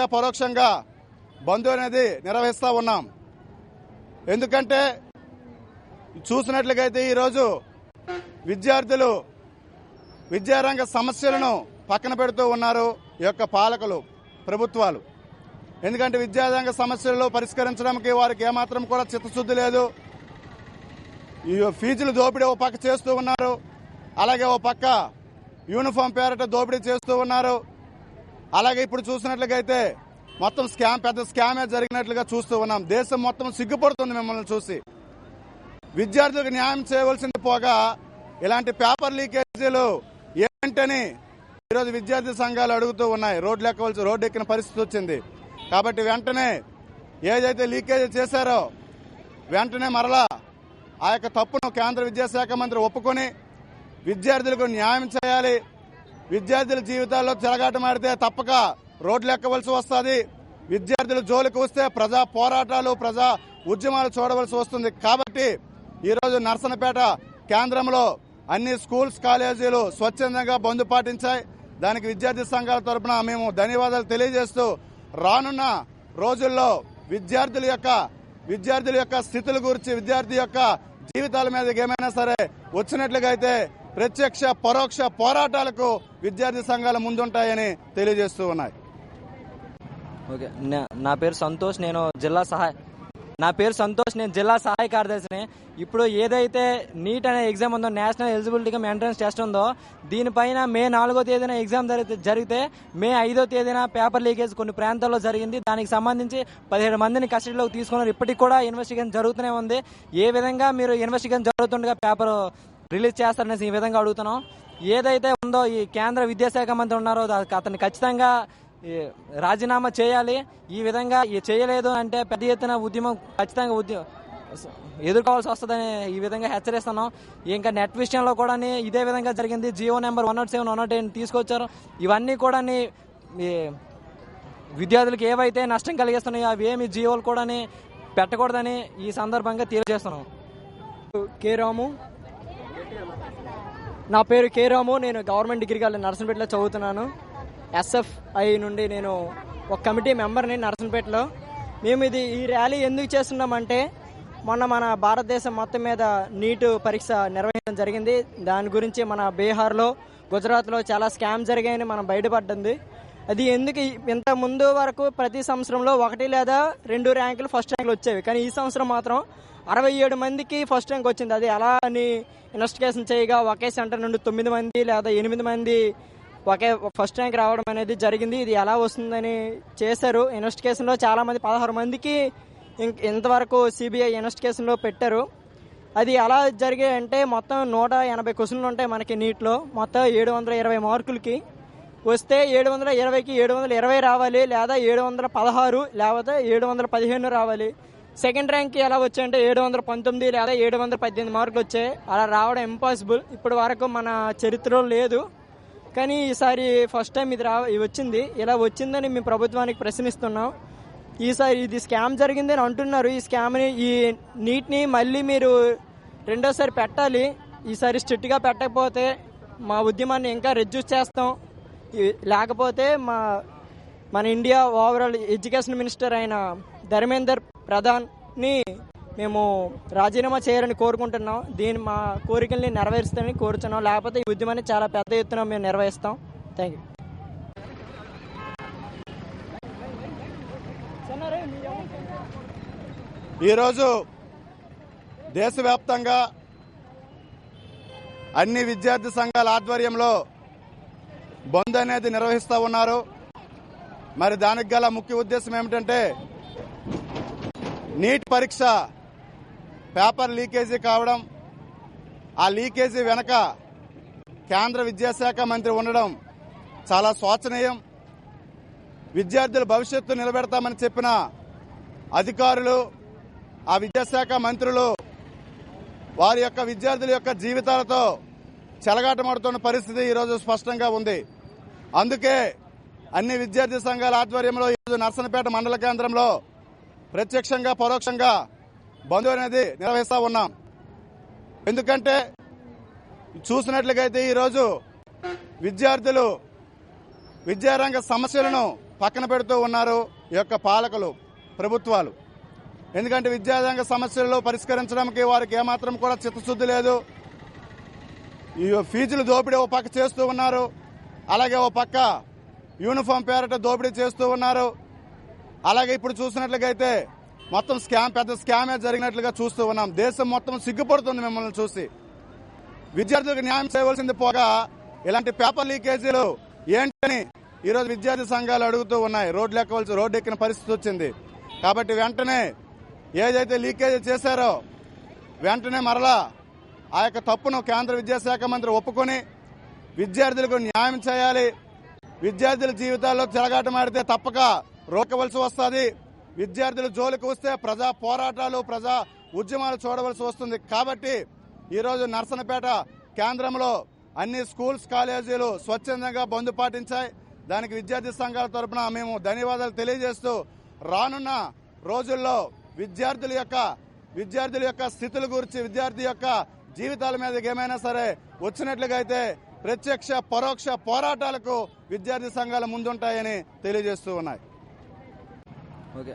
ప్రత్యక్షంగా పరోక్షంగా బంద్ అనేది నిర్వహిస్తూ ఉన్నాం. ఎందుకంటే చూసినట్లుగైతే ఈరోజు విద్యార్థులు విద్యారంగ సమస్యలను పక్కన పెడుతూ ఉన్నారు ఈ యొక్క పాలకులు ప్రభుత్వాలు. ఎందుకంటే విద్యారంగ సమస్యలు పరిష్కరించడానికి వారికి ఏమాత్రం కూడా చిత్తశుద్ధి లేదు. ఈ ఫీజులు దోపిడీ ఓ పక్క చేస్తూ ఉన్నారు. అలాగే ఓ పక్క యూనిఫామ్ పేరట దోపిడీ చేస్తూ ఉన్నారు. అలాగే ఇప్పుడు చూసినట్లుగైతే మొత్తం స్కామ్ పెద్ద స్కామే జరిగినట్లుగా చూస్తూ ఉన్నాం. దేశం మొత్తం సిగ్గుపడుతుంది మిమ్మల్ని చూసి. విద్యార్థులకు న్యాయం చేయవలసింది పోగా ఇలాంటి పేపర్ లీకేజీలు ఏంటని ఈరోజు విద్యార్థి సంఘాలు అడుగుతూ ఉన్నాయి. రోడ్లు ఎక్కవలసి రోడ్డు ఎక్కిన పరిస్థితి వచ్చింది. కాబట్టి వెంటనే ఏదైతే లీకేజ్ చేశారో వెంటనే మరలా ఆ యొక్క తప్పును కేంద్ర విద్యాశాఖ మంత్రి ఒప్పుకొని విద్యార్థులకు న్యాయం చేయాలి. విద్యార్థుల జీవితాల్లో తిరగాటమాడితే తప్పక రోడ్లు ఎక్కవలసి వస్తుంది. విద్యార్థులు జోలికి వస్తే ప్రజా పోరాటాలు ప్రజా ఉద్యమాలు చూడవలసి వస్తుంది. కాబట్టి ఈరోజు నర్సనపేట కేంద్రంలో అన్ని స్కూల్స్ కాలేజీలు స్వచ్ఛందంగా బంద్ పాటించాయి. దానికి విద్యార్థి సంఘాల తరపున మేము ధన్యవాదాలు తెలియజేస్తూ రానున్న రోజుల్లో విద్యార్థుల యొక్క విద్యార్థుల యొక్క స్థితుల గురించి విద్యార్థి యొక్క జీవితాల మీద ఏమైనా సరే వచ్చినట్లుగా అయితే ప్రత్యక్ష పరోక్ష పోరాటాలకు విద్యార్థి సంఘాలు ముందుంటాయని తెలియజేస్తూ ఉన్నాయి. ఓకే నా- పేరు సంతోష్ నేను జిల్లా సహాయ నా పేరు సంతోష్ నేను జిల్లా సహాయ కార్యదర్శిని. ఇప్పుడు ఏదైతే నీట్ అనే ఎగ్జామ్ ఉందో నేషనల్ ఎలిజిబిలిటీ ఎంట్రన్స్ టెస్ట్ ఉందో దీనిపైన మే నాలుగో తేదీన ఎగ్జామ్ జరిగితే జరిగితే మే ఐదో తేదీన పేపర్ లీకేజ్ కొన్ని ప్రాంతాల్లో జరిగింది. దానికి సంబంధించి పదిహేడు మందిని కస్టడీలోకి తీసుకున్నారు. ఇప్పటికి కూడా ఇన్వెస్టిగేషన్ జరుగుతూనే ఉంది. ఏ విధంగా మీరు ఇన్వెస్టిగేషన్ జరుగుతుండగా పేపర్ రిలీజ్ చేస్తారనేసి ఈ విధంగా అడుగుతున్నాం. ఏదైతే ఉందో ఈ కేంద్ర విద్యాశాఖ మంత్రి ఉన్నారో అతన్ని ఖచ్చితంగా రాజీనామా చేయాలి. ఈ విధంగా చేయలేదు అంటే పెద్ద ఎత్తున ఉద్యమం ఖచ్చితంగా ఉద్యమం ఎదుర్కోవాల్సి వస్తుందని ఈ విధంగా హెచ్చరిస్తున్నాం. ఇంకా నెట్ విషయంలో కూడా ఇదే విధంగా జరిగింది. Jio number one nought seven one nought eight తీసుకొచ్చారు. ఇవన్నీ కూడా విద్యార్థులకు ఏవైతే నష్టం కలిగిస్తున్నాయో అవి ఏమి జియోలు కూడా పెట్టకూడదని ఈ సందర్భంగా తెలియజేస్తున్నాం. కే రాము నా పేరు కే రాము నేను గవర్నమెంట్ డిగ్రీ కాలేజ్ నర్సంపేటలో చదువుతున్నాను. ఎస్ఎఫ్ఐ నుండి నేను ఒక కమిటీ మెంబర్ని నర్సంపేటలో. మేము ఇది ఈ ర్యాలీ ఎందుకు చేస్తున్నామంటే మొన్న మన భారతదేశం మొత్తం మీద నీటు పరీక్ష నిర్వహించడం జరిగింది. దాని గురించి మన బీహార్లో గుజరాత్లో చాలా స్కామ్ జరిగాయని మనం బయటపడ్డింది. అది ఎందుకు ఇంత ముందు వరకు ప్రతి సంవత్సరంలో ఒకటి లేదా రెండు ర్యాంకులు ఫస్ట్ ర్యాంకులు వచ్చేవి. కానీ ఈ సంవత్సరం మాత్రం అరవై ఏడు మందికి ఫస్ట్ ర్యాంక్ వచ్చింది. అది ఎలా అని ఇన్వెస్టిగేషన్ చేయగా ఒకే సెంటర్ నుండి తొమ్మిది మంది లేదా ఎనిమిది మంది ఒకే ఫస్ట్ ర్యాంక్ రావడం అనేది జరిగింది. ఇది ఎలా వస్తుందని చేశారు. ఇన్వెస్టిగేషన్లో చాలా మంది పదహారు మందికి ఇంక- ఇంతవరకు సిబిఐ ఇన్వెస్టిగేషన్లో పెట్టారు. అది ఎలా జరిగాయి అంటే మొత్తం నూట ఎనభై క్వశ్చన్లు ఉంటాయి మనకి నీట్లో. మొత్తం ఏడు వందల ఇరవై మార్కులకి వస్తే ఏడు వందల ఇరవైకి ఏడు వందల ఇరవై రావాలి లేదా ఏడు వందల పదహారు లేకపోతే ఏడు వందల పదిహేను రావాలి. సెకండ్ ర్యాంక్ ఎలా వచ్చాయంటే ఏడు వందల పంతొమ్మిది లేదా ఏడు వందల పద్దెనిమిది మార్కులు వచ్చాయి. అలా రావడం ఇంపాసిబుల్ ఇప్పటి వరకు మన చరిత్రలో లేదు. కానీ ఈసారి ఫస్ట్ టైం ఇది రా వచ్చింది. ఇలా వచ్చిందని మేము ప్రభుత్వానికి ప్రశ్నిస్తున్నాం. ఈసారి ఇది స్కామ్ జరిగిందని అంటున్నారు. ఈ స్కామ్ని ఈ నీట్ని మళ్ళీ మీరు రెండోసారి పెట్టాలి. ఈసారి స్ట్రిక్ట్గా పెట్టకపోతే మా ఉద్యమాన్ని ఇంకా రెడ్యూస్ చేస్తాం. లేకపోతే మా మన ఇండియా ఓవరాల్ ఎడ్యుకేషన్ మినిస్టర్ అయిన ధర్మేందర్ ప్రధాన్ని మేము రాజీనామా చేయాలని కోరుకుంటున్నాం. దీని మా కోరికల్ని నెరవేరుస్తామని కోరుతున్నాం లేకపోతే ఈ ఉద్యమాన్ని చాలా పెద్ద ఎత్తున మేము నిర్వహిస్తాం. Thank you. ఈరోజు దేశవ్యాప్తంగా అన్ని విద్యార్థి సంఘాల ఆధ్వర్యంలో బంద్ అనేది నిర్వహిస్తూ ఉన్నారు. మరి దానికి గల ముఖ్య ఉద్దేశం ఏమిటంటే నీట్ పరీక్ష పేపర్ లీకేజీ కావడం ఆ లీకేజీ వెనక కేంద్ర విద్యాశాఖ మంత్రి ఉండడం చాలా శోచనీయం. విద్యార్థుల భవిష్యత్తు నిలబెడతామని చెప్పిన అధికారులు ఆ విద్యాశాఖ మంత్రులు వారి యొక్క విద్యార్థుల యొక్క జీవితాలతో చెలగాటమాడుతున్న పరిస్థితి ఈరోజు స్పష్టంగా ఉంది. అందుకే అన్ని విద్యార్థి సంఘాల ఆధ్వర్యంలో ఈరోజు నర్సనపేట మండల కేంద్రంలో ప్రత్యక్షంగా పరోక్షంగా బంద్ అనేది నిర్వహిస్తా ఉన్నాం. ఎందుకంటే చూసినట్లుగైతే ఈరోజు విద్యార్థులు విద్యారంగ సమస్యలను పక్కన పెడుతూ ఉన్నారు ఈ యొక్క పాలకులు ప్రభుత్వాలు. ఎందుకంటే విద్యారంగ సమస్యలను పరిష్కరించడానికి వారికి ఏమాత్రం కూడా చిత్తశుద్ధి లేదు. ఈ ఫీజులు దోపిడీ ఓ పక్క చేస్తూ ఉన్నారు. అలాగే ఓ పక్క యూనిఫామ్ పేరట దోపిడీ చేస్తూ ఉన్నారు. అలాగే ఇప్పుడు చూసినట్లుగైతే మొత్తం స్కామ్ పెద్ద స్కామే జరిగినట్లుగా చూస్తూ ఉన్నాం. దేశం మొత్తం సిగ్గుపడుతుంది మిమ్మల్ని చూసి. విద్యార్థులకు న్యాయం చేయవలసింది పోగా ఇలాంటి పేపర్ లీకేజీలు ఏంటని ఈరోజు విద్యార్థి సంఘాలు అడుగుతూ ఉన్నాయి. రోడ్లు ఎక్కవలసి రోడ్డు ఎక్కిన పరిస్థితి వచ్చింది. కాబట్టి వెంటనే ఏదైతే లీకేజ్ చేశారో వెంటనే మరలా ఆ యొక్క తప్పును కేంద్ర విద్యాశాఖ మంత్రి ఒప్పుకొని విద్యార్థులకు న్యాయం చేయాలి. విద్యార్థుల జీవితాల్లో తిరగాటమాడితే తప్పక రోకవలసి వస్తుంది. విద్యార్థులు జోలికి వస్తే ప్రజా పోరాటాలు ప్రజా ఉద్యమాలు చూడవలసి వస్తుంది. కాబట్టి ఈరోజు నర్సనపేట కేంద్రంలో అన్ని స్కూల్స్ కాలేజీలు స్వచ్ఛందంగా బంద్ పాటించాయి. దానికి విద్యార్థి సంఘాల తరపున మేము ధన్యవాదాలు తెలియజేస్తూ రానున్న రోజుల్లో విద్యార్థుల యొక్క విద్యార్థుల యొక్క స్థితుల గురించి విద్యార్థి యొక్క జీవితాల మీద ఏమైనా సరే వచ్చినట్లుగా అయితే ప్రత్యక్ష పరోక్ష పోరాటాలకు విద్యార్థి సంఘాలు ముందుంటాయని తెలియజేస్తూ ఉన్నాయి. ఓకే